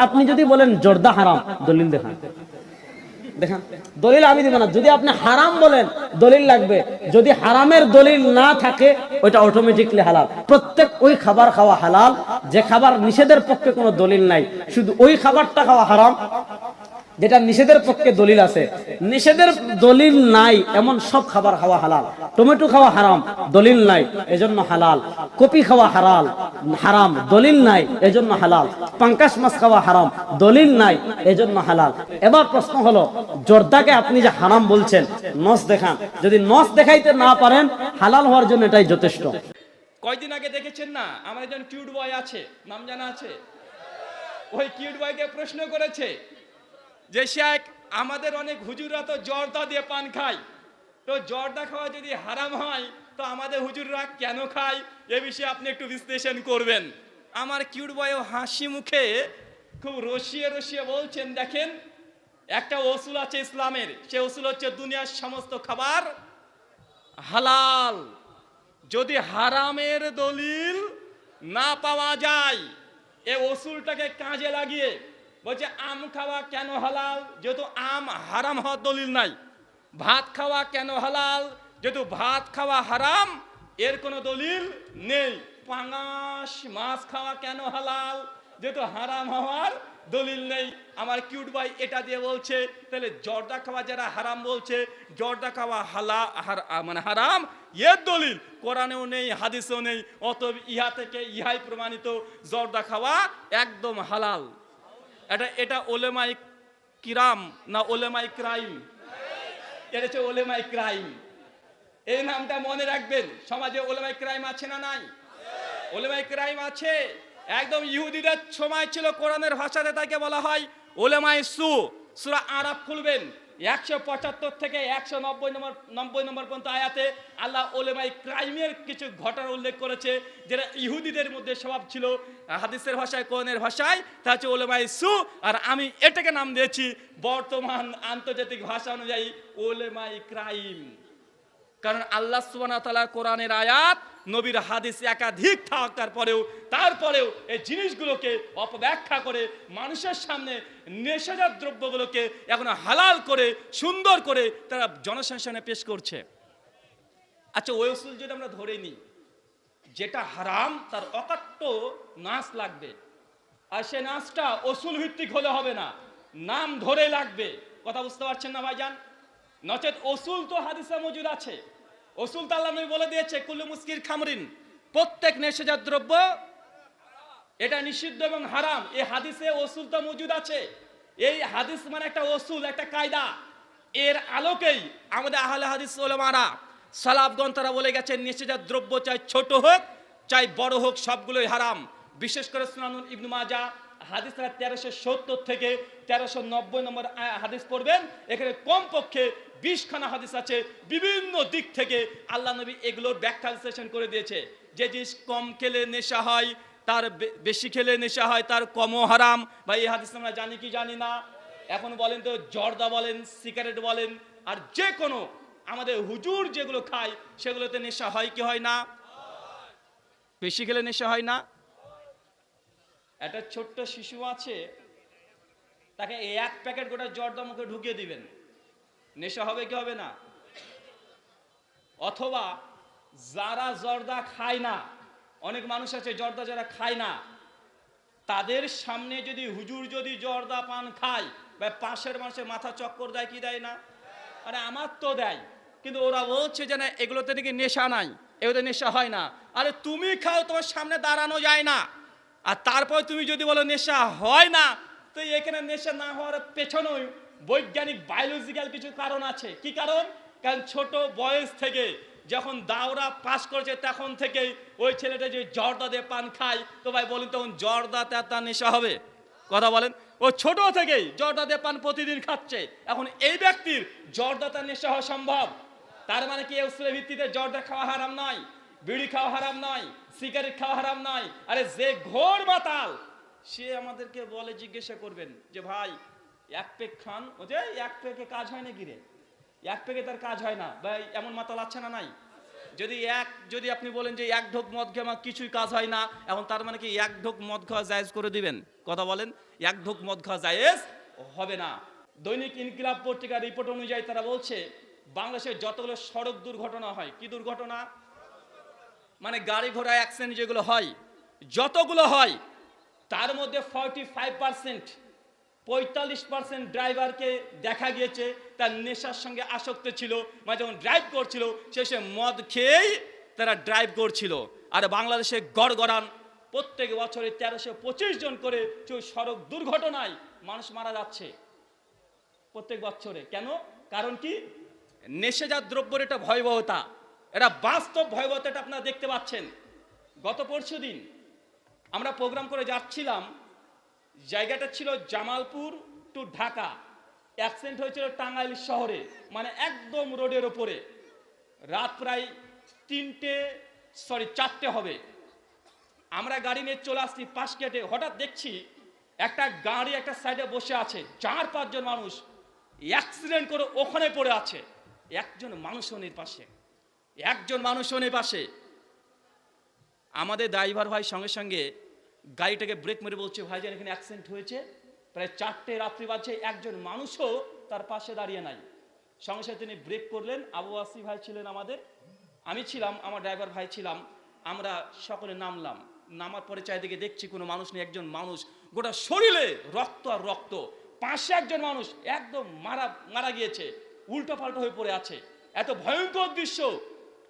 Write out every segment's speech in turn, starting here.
আপনি যদি বলেন জর্দা হারাম, দলিল দেখান। দেখান। দলিল আমি দিব না। যদি আপনি হারাম বলেন, দলিল লাগবে। যদি হারামের দলিল না থাকে, ওইটা অটোমেটিকলি হালাল। প্রত্যেক ওই খাবার খাওয়া হালাল। যে খাবার নিষেধের পক্ষে কোনো দলিল নাই, শুধু ওই খাবারটা খাওয়া হারাম, যেটা নিষেধের পক্ষে দলিল আছে। নিষেধের দলিল নাই, এমন সব খাবার খাওয়া হালাল। টমেটো খাওয়া হারাম, দলিল নাই, এজন্য হালাল। কপি খাওয়া হারাল, হারাম, দলিল নাই, এজন্য হালাল। পাঙ্কাশ মাছ খাওয়া হারাম, দলিল নাই, এজন্য হালাল। এবার প্রশ্ন হলো, জর্দাকে আপনি যে হারাম বলছেন, নস দেখান। যদি নস দেখাইতে না পারেন, হালাল হওয়ার জন্য এটাই যথেষ্ট। কয়দিন আগে দেখেছেন না? আমার একজন কিউট বয় আছে, নাম জানা আছে? ওই কিউট বয়কে প্রশ্ন করেছে যে, শেখ, আমাদের অনেক হুজুররা তো জর্দা দিয়ে পান খায়। তো জর্দা খাওয়া যদি হারাম হয়, তো আমাদের হুজুররা কেন খায়? এ বিষয়ে আপনি একটু বিশ্লেষণ করবেন। আমার কিউট বয়ও হাসি মুখে খুব রসিয়ে রসিয়ে বলছেন, দেখেন, একটা ওসুল আছে ইসলামের, সে ওসুল হচ্ছে দুনিয়ার সমস্ত খাবার হালাল। যদি হারামের দলিল না পাওয়া যায়, এ ওসুলটাকে কাজে লাগিয়ে বলছে, আম খাওয়া কেন হালাল? যেহেতু আম হারাম হওয়ার দলিল নাই। ভাত খাওয়া কেন হালাল? যেহেতু ভাত খাওয়া হারাম, এর কোনো দলিল নেই। পাঙাশ মাছ খাওয়া কেন হালাল? যেহেতু হারাম হওয়ার দলিল নেই। আমার কিউট ভাই এটা দিয়ে বলছে, তাহলে জর্দা খাওয়া যারা হারাম বলছে, জর্দা খাওয়া হালা মানে হারাম, এর দলিল। কোরআনেও নেই, হাদিসেও নেই অত ইহা থেকে ইহাই প্রমাণিত, জর্দা খাওয়া একদম হালাল। এটা এটা ওলেমাই কিরাম না ওলেমাই ক্রাইম? এটা হচ্ছে ওলেমাই ক্রাইম। এই নামটা মনে রাখবেন, সমাজে ওলেমাই ক্রাইম আছে না নাই? ওলেমাই ক্রাইম আছে। একদম ইহুদিদের সময় ছিল কোরআনের ভাষাতে তাকে বলা হয় ওলেমাই সু। সুরা আরাফ খুলবেন। একশো পঁচাত্তর থেকে একশো নব্বই নম্বর নব্বই নম্বর পর্যন্ত আয়াতে আল্লাহ ওলেমাই ক্রাইমের কিছু ঘটনা উল্লেখ করেছে, যেটা ইহুদিদের মধ্যে স্বভাব ছিল। হাদিসের ভাষায়, কোরআনের ভাষায়, তা হচ্ছে ওলেমাই সু, আর আমি এটাকে নাম দিয়েছি, বর্তমান আন্তর্জাতিক ভাষা অনুযায়ী ওলেমাই ক্রাইম। কারণ আল্লাহ তাআলা কোরআনের আয়াত নবীর হাদিস একাধিক থাকার পরেও, তারপরেও এই জিনিসগুলোকে অপব্যাখ্যা করে মানুষের সামনে নেশাজাত দ্রব্যগুলোকে এখন হালাল করে, সুন্দর করে তারা জনসংসানে পেশ করছে। আচ্ছা ওই উসুল যদি আমরা ধরে নিই, যেটা হারাম, তার অকাট্য নাচ লাগবে। আর সে নাচটা অসুল ভিত্তিক হলে হবে না, নাম ধরে লাগবে। কথা বুঝতে পারছেন না ভাইজান? নচেত অসুল তো হাদিসে মজুদ আছে। অসুল তো আল্লাহ বলে দিয়েছে, কুল্লু মুস্কির খামরিন, প্রত্যেক নেশাজাত দ্রব্য এটা নিষিদ্ধ এবং হারাম। এই হাদিসে অসুল তো মজুদ আছে। এই হাদিস মানে একটা অসুল একটা কায়দা। এর আলোকেই আমাদের আহলে হাদিস ওলামারা সালাফগণ তারা বলে গেছেন নেশাজাত দ্রব্য চাই ছোট হোক, চাই বড় হোক, সবগুলোই হারাম। বিশেষ করে সুনানুল ইবনু মাজা হাদিস তারা তেরোশো সত্তর থেকে তেরোশো নব্বই নম্বর হাদিস পড়বেন। এখানে কমপক্ষে বিশখানা হাদিস আছে। বিভিন্ন দিক থেকে আল্লাহ নবী এগুলোর ব্যাখ্যা বিশ্লেষণ করে দিয়েছে। যে জিনিস কম খেলে নেশা হয়, তার বেশি খেলে নেশা হয়, তার কমও হারাম। বা এই হাদিস আমরা জানি কি জানি না? এখন বলেন তো, জর্দা বলেন, সিগারেট বলেন, আর যে কোনো আমাদের হুজুর যেগুলো খায়, সেগুলোতে নেশা হয় কি হয় না? বেশি খেলে নেশা হয় না? একটা ছোট্ট শিশু আছে, তাকে এক প্যাকেট গোটা জর্দা মুখে ঢুকিয়ে দিবেন। নেশা হবে কি হবে না? অথবা যারা জর্দা খায় না, অনেক মানুষ আছে জর্দা যারা খায় না, তাদের সামনে যদি হুজুর যদি জর্দা পান খায়, বা পাশের মানুষের মাথা চক্কর দেয় কি দেয় না? আরে আমার তো দেয়, কিন্তু ওরা বলছে যে না, এগুলোতে নাকি নেশা নাই, এগুলোতে নেশা হয় না। আরে তুমি খাও, তোমার সামনে দাঁড়ানো যায় না। আর তারপর তুমি যদি বলো নেশা হয় না, তো এখানে নেশা না হওয়ার পেছনেও বৈজ্ঞানিক বায়োলজিক্যাল কিছু কারণ আছে। কি কারণ? কারণ ছোট বয়স থেকে যখন দাওরা পাস করেছে, তখন থেকেই ওই ছেলেটা যে জর্দা দিয়ে পান খায়, তো ভাই বলুন তখন জর্দা তার নেশা হবে? কথা বলেন। ও ছোট থেকেই জর্দা দিয়ে পান প্রতিদিন খাচ্ছে। এখন এই ব্যক্তির জর্দা তার নেশা হওয়া সম্ভব। তার মানে কি উসুলের ভিত্তিতে জর্দা খাওয়া হারাম নয়? বিড়ি খাওয়া হারাম নয়, সিগারেট খাওয়া হারাম নয়। আরে যে ঘোর মাতাল, সে আমাদেরকে বলে, জিজ্ঞাসা করবেন যে, ভাই, এক পেক খান। ও যে, এক পেকে কাজ হয় না কি রে? এক পেকে তার কাজ হয় না। ভাই, এমন মাতাল আছে না নাই? যদি এক, যদি আপনি বলেন যে, এক ঢোক মদ খেয়ে আমার কিছুই কাজ হয় না, এখন তার মানে কি এক ঢোক মদ খাওয়া জায়েজ করে দিবেন? কথা বলেন, এক ঢোক মদ খাওয়া জায়েজ হবে না। দৈনিক ইনকিলাব পত্রিকার রিপোর্ট অনুযায়ী তারা বলছে, বাংলাদেশের যতগুলো সড়ক দুর্ঘটনা হয়, কি দুর্ঘটনা? মানে গাড়ি ঘোড়া অ্যাক্সিডেন্ট যেগুলো হয়, যতগুলো হয়, তার মধ্যে ফর্টি ফাইভ পার্সেন্ট পঁয়তাল্লিশ পার্সেন্ট ড্রাইভারকে দেখা গিয়েছে, তার নেশার সঙ্গে আসক্ত ছিল মানে যখন ড্রাইভ করছিল, সে মদ খেয়েই তারা ড্রাইভ করছিল। আর বাংলাদেশে গড়গড়ান, প্রত্যেক বছরে তেরোশো পঁচিশ জন করে সড়ক দুর্ঘটনায় মানুষ মারা যাচ্ছে। প্রত্যেক বছরে। কেন? কারণ কি? নেশাজাত দ্রব্যের এটা ভয়াবহতা। এটা বাস্তব ভয়াবহতাটা আপনারা দেখতে পাচ্ছেন। গত পরশু দিন আমরা প্রোগ্রাম করে যাচ্ছিলাম, জায়গাটা ছিল জামালপুর টু ঢাকা। অ্যাক্সিডেন্ট হয়েছিল টাঙ্গাইল শহরে মানে একদম রোডের ওপরে রাত প্রায় তিনটে সরি চারটে হবে। আমরা গাড়ি নিয়ে চলে আসছি পাশ কেটে হঠাৎ দেখছি একটা গাড়ি একটা সাইডে বসে আছে। চার, পাঁচজন মানুষ অ্যাক্সিডেন্ট করে ওখানে পড়ে আছে। একজন মানুষও নেই পাশে। একজন মানুষও নেই পাশে। আমাদের ড্রাইভার ভাই সঙ্গে সঙ্গে গাড়িটাকে ব্রেক মেরে বলছে ভাইজান এখানে অ্যাক্সিডেন্ট হয়েছে। প্রায় চারটে রাত্রি বাজছে, একজন মানুষও তার পাশে দাঁড়িয়ে নাই। সঙ্গে সঙ্গে তিনি ব্রেক করলেন। আবু আসি ভাই ছিলেন আমাদের। আমি ছিলাম, আমার ড্রাইভার ভাই ছিলাম। আমরা সকলে নামলাম। নামার পরে চারিদিকে দেখছি কোনো মানুষ নেই, একজন মানুষ। গোটা শরীরে রক্ত আর রক্ত। পাশে একজন মানুষ একদম মারা মারা গিয়েছে। উল্টো পাল্টো হয়ে পড়ে আছে। এত ভয়ঙ্কর দৃশ্য।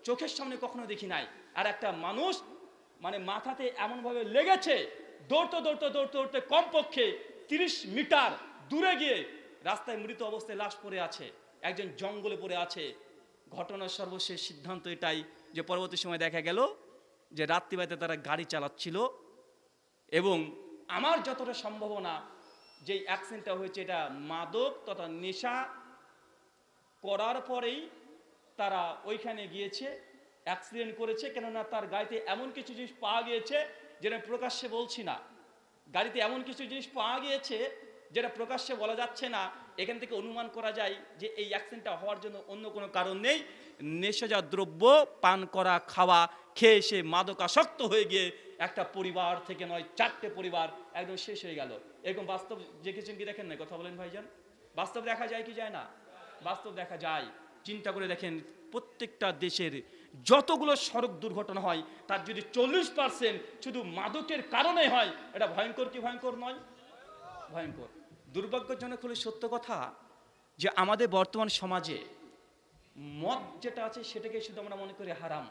চোখের সামনে কখনো দেখি নাই। আর একটা মানুষ মানে মাথাতে এমনভাবে লেগেছে, দৌড়তে দৌড়তে দৌড়তে দৌড়তে কমপক্ষে তিরিশ মিটার দূরে গিয়ে রাস্তায় মৃত অবস্থায় লাশ পড়ে আছে, একজন জঙ্গলে পড়ে আছে। ঘটনার সর্বশেষ সিদ্ধান্ত এটাই যে পরবর্তী সময় দেখা গেল যে রাত্রিবাইতে তারা গাড়ি চালাচ্ছিল এবং আমার যতটা সম্ভাবনা যে অ্যাক্সিডেন্টটা হয়েছে, এটা মাদক তথা নেশা করার পরেই তারা ওইখানে গিয়েছে অ্যাক্সিডেন্ট করেছে, কেননা তার গাড়িতে এমন কিছু জিনিস পাওয়া গিয়েছে যেটা প্রকাশ্যে বলছি না। গাড়িতে এমন কিছু জিনিস পাওয়া গিয়েছে যেটা প্রকাশ্যে বলা যাচ্ছে না। এখান থেকে অনুমান করা যায় যে এই অ্যাক্সিডেন্টটা হওয়ার জন্য অন্য কোনো কারণ নেই। নেশাজাত দ্রব্য, পান করা, খাওয়া, খেয়ে সে মাদকাসক্ত হয়ে গিয়ে একটা পরিবার থেকে নয়, চারটে পরিবার একদম শেষ হয়ে গেল। এরকম বাস্তব দেখেছেন কি দেখেন না কথা বলেন ভাইজান। বাস্তব দেখা যায় কি যায় না? বাস্তব দেখা যায়। চিন্তা করে দেখেন, প্রত্যেকটা দেশের যতগুলো সড়ক দুর্ঘটনা হয়, তার যদি চল্লিশ পার্সেন্ট শুধু মাদকের কারণে হয়, এটা ভয়ঙ্কর কি ভয়ঙ্কর নয়? ভয়ঙ্কর। দুর্ভাগ্যজনক হলে সত্য কথা যে আমাদের বর্তমান সমাজে মদ যেটা আছে, সেটাকে শুধু আমরা মনে করি হারাম।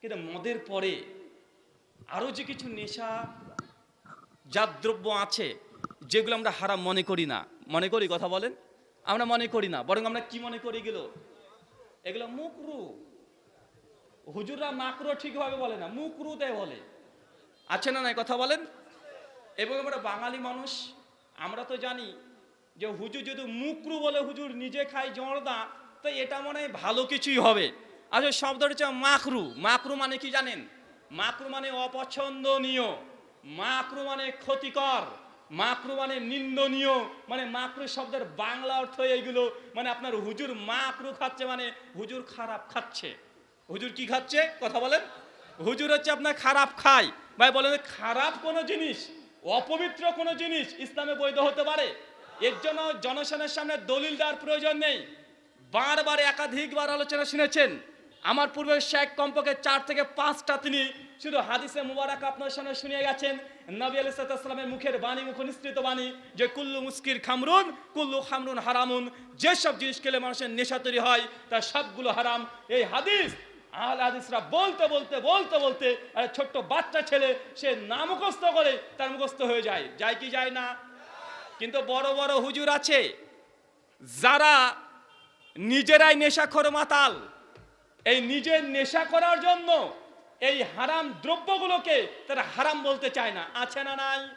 কিন্তু মদের পরে আরও যে কিছু নেশা জাত দ্রব্য আছে, যেগুলো আমরা হারাম মনে করি না। মনে করি কথা বলেন? আমরা মনে করি না, বরং আমরা কি মনে করি এগুলো? এগুলো মুকরু। হুজুররা মাকরো ঠিকভাবে বলে না, মুকরুতে বলে। আছে না নাই কথা বলেন? এবং আমরা বাঙালি মানুষ, আমরা তো জানি যে হুজুর যদি মুকরু বলে হুজুর নিজে খায় জর্দা তো এটা মনে হয় ভালো কিছুই হবে। আচ্ছা শব্দটা হচ্ছে মাকরু মাকরু মানে কি জানেন? মাকরু মানে অপছন্দনীয়, মাকরু মানে ক্ষতিকর। মাকরু মানে নিন্দনীয় মানে মাকরু শব্দের বাংলা অর্থ এইগুলো মানে আপনার হুজুর মাকরু খাচ্ছে মানে হুজুর খারাপ খাচ্ছে। হুজুর কি খাচ্ছে? কথা বলেন। হুজুর হচ্ছে আপনার খারাপ খায় ভাই, বলেন, খারাপ কোনো জিনিস, অপবিত্র কোনো জিনিস ইসলামে বৈধ হতে পারে? এর জন্য জনসনের সামনে দলিল দেওয়ার প্রয়োজন নেই। বারবার একাধিকবার আলোচনা শুনেছেন। আমার পূর্বে শেখ কমপক্ষে চার থেকে পাঁচটা তিনি শুধু হাদিসে মুবারক আপনার সামনে শুনিয়ে গেছেন। নবী আলাইসালামের মুখের বাণী, মুখ নিঃসৃত বাণী যে কুল্লু মুস্কির খামরুন, কুল্লু খামরুন হারামুন যেসব জিনিস খেলে মানুষের নেশা তৈরি হয়, তার সবগুলো হারাম। এই হাদিস, আহলে হাদিসরা বলতে বলতে বলতে বলতে একটা ছোট্ট বাচ্চা ছেলে, সে না মুখস্থ করে তার মুখস্থ হয়ে যায়। যায় কি যায় না? কিন্তু বড় বড় হুজুর আছে, যারা নিজেরাই নেশাখোর মাতাল। এই নিজের নেশা করার জন্য এই হারাম দ্রব্যগুলোকে তারা হারাম বলতে চায় না। আছে না নাই?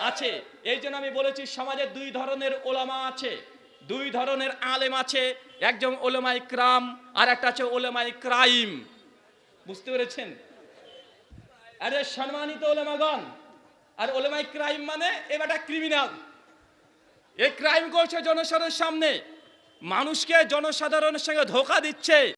আছে। এই জন্য আমি বলেছি, সমাজে দুই ধরনের ওলামা আছে। দুই ধরনের আলেম আছে। একজন ওলামাই ক্রাম, আর একটা আছে ওলামাই ক্রাইম। বুঝতে পেরেছেন? আরে সম্মানিত ওলামাগণ, আর ওলামাই ক্রাইম মানে এবারটা ক্রিমিনাল। এই ক্রাইম করছে জনসাধারণের সামনে। মানুষকে জনসাধারণের সঙ্গে ধোকা দিচ্ছে।